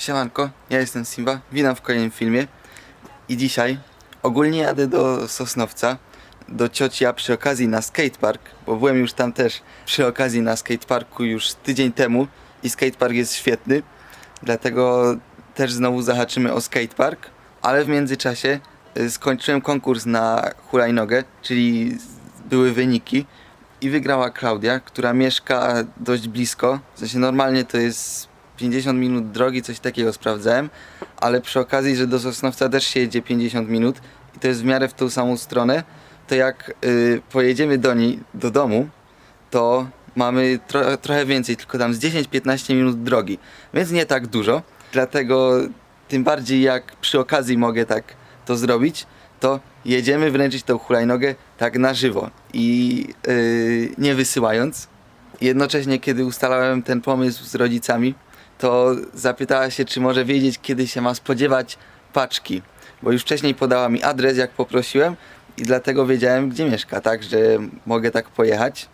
Siemanko, ja jestem Simba, witam w kolejnym filmie i dzisiaj ogólnie jadę do Sosnowca, do cioci, a przy okazji na skatepark, bo byłem już tam też przy okazji na skateparku już tydzień temu i skatepark jest świetny, dlatego też znowu zahaczymy o skatepark, ale w międzyczasie y, skończyłem konkurs na hulajnogę, czyli były wyniki i wygrała Klaudia, która mieszka dość blisko. W sensie normalnie to jest 50 minut drogi, coś takiego sprawdzałem, ale przy okazji, że do Sosnowca też się jedzie 50 minut i to jest w miarę w tą samą stronę, to jak y, pojedziemy do niej, do domu, to mamy tro, trochę więcej, tylko tam z 10-15 minut drogi, więc nie tak dużo. Dlatego tym bardziej jak przy okazji mogę tak to zrobić, to jedziemy wręczyć tą hulajnogę tak na żywo i yy, nie wysyłając. Jednocześnie, kiedy ustalałem ten pomysł z rodzicami, to zapytała się, czy może wiedzieć, kiedy się ma spodziewać paczki. Bo już wcześniej podała mi adres, jak poprosiłem, i dlatego wiedziałem, gdzie mieszka, tak, że mogę tak pojechać.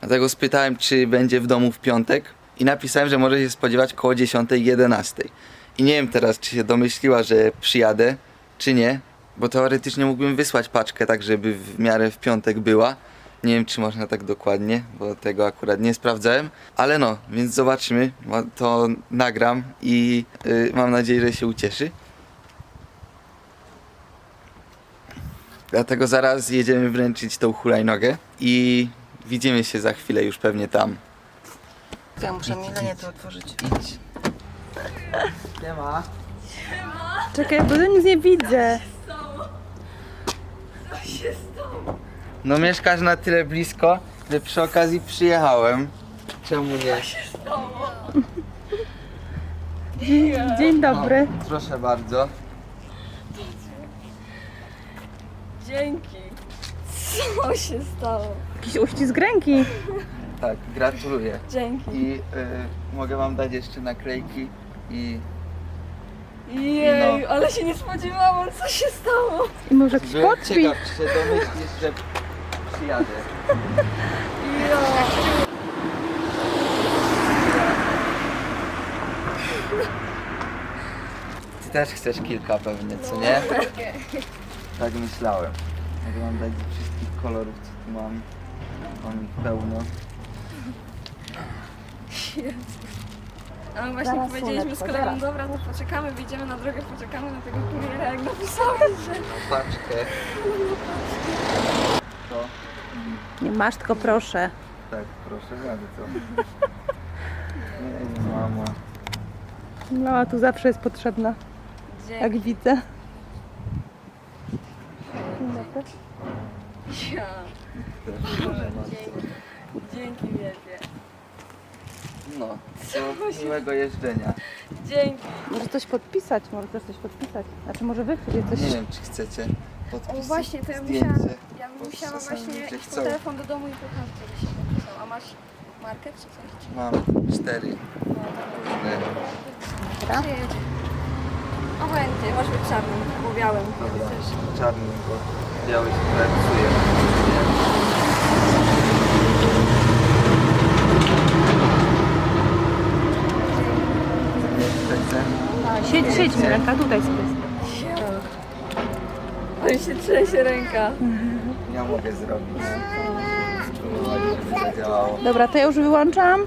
Dlatego spytałem, czy będzie w domu w piątek i napisałem, że może się spodziewać koło 10-11. I nie wiem teraz, czy się domyśliła, że przyjadę, czy nie, bo teoretycznie mógłbym wysłać paczkę tak, żeby w miarę w piątek była. Nie wiem, czy można tak dokładnie, bo tego akurat nie sprawdzałem, ale no, więc zobaczymy, to nagram i y, mam nadzieję, że się ucieszy. Dlatego zaraz jedziemy wręczyć tą hulajnogę i widzimy się za chwilę już pewnie tam. Ja muszę Milenie to otworzyć. Idź. Nie ma. Czekaj, bo ja nic nie widzę. No mieszkasz na tyle blisko, że przy okazji przyjechałem. Czemu nie? Dzień dobry. O, proszę bardzo. Dzięki. Co się stało? Jakiś uścisk ręki. Tak, gratuluję. Dzięki. I y, mogę wam dać jeszcze naklejki i Jej, No. ale się nie spodziewałam, co się stało. I może jakiś podpis. ciekaw, czy się domyślisz, że przyjadę. Ja. Ty też chcesz kilka pewnie, co nie? Tak myślałem. Mogę wam dać ze wszystkich kolorów, co tu mam. Mam ich pełno. A my właśnie Zaraz, powiedzieliśmy z słoneczko, kolegą, zaraz. dobra, to poczekamy, wyjdziemy na drogę, poczekamy na tego kuriera, jak napisałeś, że... Paczkę. To? Nie masz, tylko proszę. Tak, proszę bardzo. Nie, mama. No, a tu zawsze jest potrzebna, jak Dzięki. widzę. Dzień dobry. Ja. Bardzo. Dzięki wielkie. No, to miłego jeżdżenia. Dzięki. Może coś podpisać, może też coś podpisać. Znaczy może wy chcecie coś... Nie wiem, czy chcecie podpisać O właśnie, to ja zdjęcie. musiałam, ja bym bo musiała czasami właśnie iść po telefon do domu i pokazać, żeby się podpisał. A masz markę czy coś? Mam cztery dobra. Obojętnie, może być czarnym albo białym. Dobra, czarnym, bo biały się psuje. Siedź, siedź, ręka tutaj sobie. Ale się trzęsie ręka. Ja mogę zrobić. Zadziałało. Dobra, to ja już wyłączam.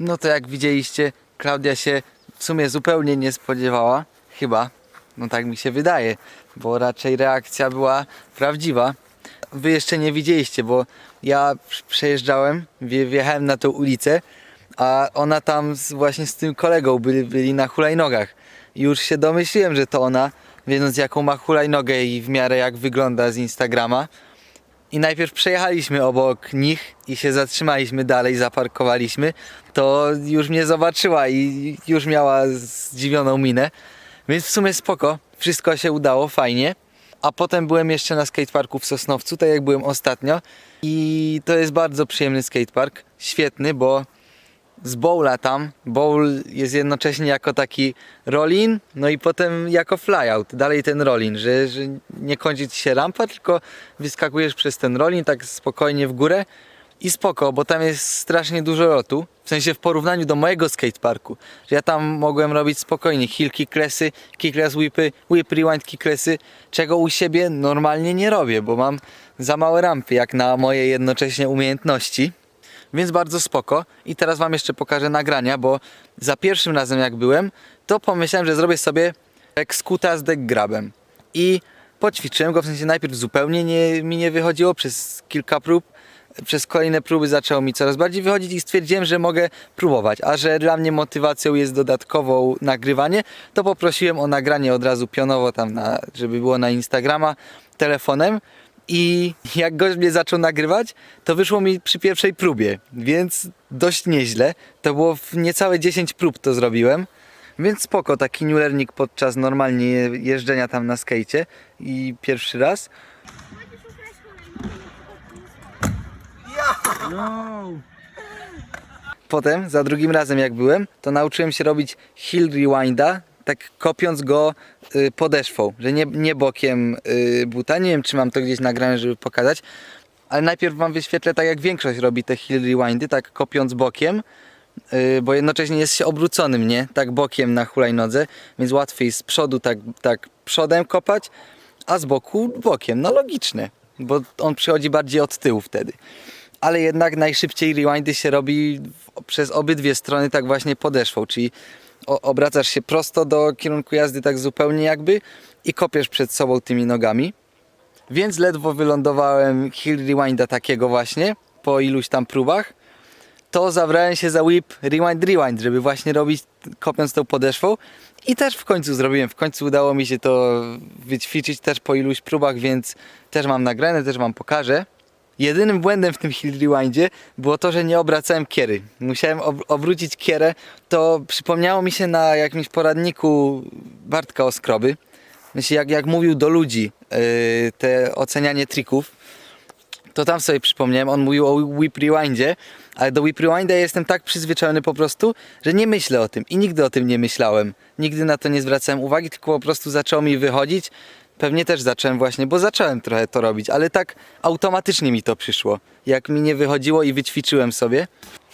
No to jak widzieliście, Klaudia się w sumie zupełnie nie spodziewała. Chyba. No tak mi się wydaje, bo raczej reakcja była prawdziwa. Wy jeszcze nie widzieliście, bo ja przejeżdżałem, wje- wjechałem na tą ulicę, a ona tam z, właśnie z tym kolegą byli, byli na hulajnogach. I już się domyśliłem, że to ona, wiedząc jaką ma hulajnogę i w miarę jak wygląda z Instagrama. I najpierw przejechaliśmy obok nich i się zatrzymaliśmy dalej, zaparkowaliśmy, to już mnie zobaczyła i już miała zdziwioną minę. Więc w sumie spoko, wszystko się udało, fajnie. A potem byłem jeszcze na skateparku w Sosnowcu, tak jak byłem ostatnio. I to jest bardzo przyjemny skatepark, świetny, bo z bowla tam. Bowl jest jednocześnie jako taki roll-in, no i potem jako flyout. Dalej ten roll-in, że, że nie kończy ci się rampa, tylko wyskakujesz przez ten roll-in tak spokojnie w górę i spoko, bo tam jest strasznie dużo lotu. W sensie w porównaniu do mojego skateparku, że ja tam mogłem robić spokojnie heel kicklessy, kickless whipy, whip rewind kicklessy, czego u siebie normalnie nie robię, bo mam za małe rampy jak na moje jednocześnie umiejętności. Więc bardzo spoko. I teraz wam jeszcze pokażę nagrania, bo za pierwszym razem jak byłem, to pomyślałem, że zrobię sobie jak skuta z. I poćwiczyłem go, w sensie najpierw zupełnie nie, mi nie wychodziło przez kilka prób. Przez kolejne próby zaczęło mi coraz bardziej wychodzić i stwierdziłem, że mogę próbować. A że dla mnie motywacją jest dodatkowo nagrywanie, to poprosiłem o nagranie od razu pionowo tam, na, żeby było na Instagrama telefonem. I jak gość mnie zaczął nagrywać, to wyszło mi przy pierwszej próbie, więc dość nieźle. To było w niecałe 10 prób to zrobiłem. Więc spoko, taki new learning podczas normalnie jeżdżenia tam na skejcie i pierwszy raz. Potem, za drugim razem jak byłem, to nauczyłem się robić heel rewinda, tak kopiąc go y, podeszwą, że nie, nie bokiem y, buta. Nie wiem, czy mam to gdzieś nagrane, żeby pokazać, ale najpierw wam wyświetlę tak jak większość robi te heel rewindy, tak kopiąc bokiem, y, bo jednocześnie jest się obróconym, nie? Tak bokiem na hulajnodze, więc łatwiej z przodu tak, tak przodem kopać, a z boku bokiem. No logiczne, bo on przychodzi bardziej od tyłu wtedy. Ale jednak najszybciej rewindy się robi przez obydwie strony tak właśnie podeszwą, czyli obracasz się prosto do kierunku jazdy tak zupełnie jakby i kopiesz przed sobą tymi nogami. Więc ledwo wylądowałem heel rewinda takiego właśnie po iluś tam próbach to zabrałem się za whip rewind rewind, żeby właśnie robić kopiąc tą podeszwą i też w końcu zrobiłem, w końcu udało mi się to wyćwiczyć też po iluś próbach, więc też mam nagrane, też wam pokażę. Jedynym błędem w tym heel rewindzie było to, że nie obracałem kiery. Musiałem ob- obrócić kierę, to przypomniało mi się na jakimś poradniku Bartka Oskroby, Znaczy, jak, jak mówił do ludzi yy, te ocenianie trików, to tam sobie przypomniałem, on mówił o whip rewindzie, ale do whip rewinda jestem tak przyzwyczajony po prostu, że nie myślę o tym i nigdy o tym nie myślałem. Nigdy na to nie zwracałem uwagi, tylko po prostu zaczęło mi wychodzić. Pewnie też zacząłem właśnie, bo zacząłem trochę to robić, ale tak automatycznie mi to przyszło. Jak mi nie wychodziło i wyćwiczyłem sobie.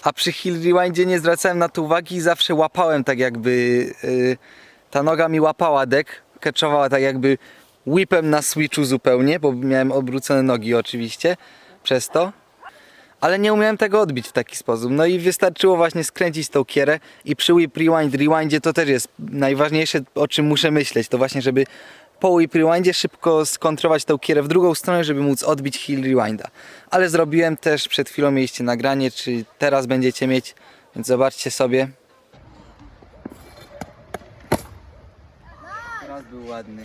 A przy heel rewindzie nie zwracałem na to uwagi i zawsze łapałem tak jakby... Yy, ta noga mi łapała dek, keczowała tak jakby whipem na switchu zupełnie, bo miałem obrócone nogi oczywiście przez to. Ale nie umiałem tego odbić w taki sposób. No i wystarczyło właśnie skręcić tą kierę i przy whip rewind, rewindzie to też jest najważniejsze o czym muszę myśleć. To właśnie, żeby po whip rewindzie szybko skontrować tą kierę w drugą stronę, żeby móc odbić heel rewinda. Ale zrobiłem też, przed chwilą mieliście nagranie, czy teraz będziecie mieć, więc zobaczcie sobie. Teraz był ładny.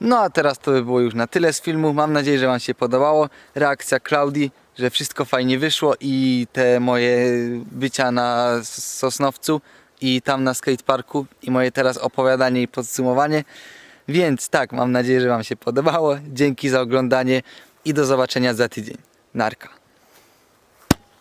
No a teraz to by było już na tyle z filmu. Mam nadzieję, że Wam się podobało. Reakcja Klaudii, że wszystko fajnie wyszło i te moje bycia na Sosnowcu i tam na skateparku i moje teraz opowiadanie i podsumowanie. Więc tak, mam nadzieję, że Wam się podobało. Dzięki za oglądanie i do zobaczenia za tydzień. Narka.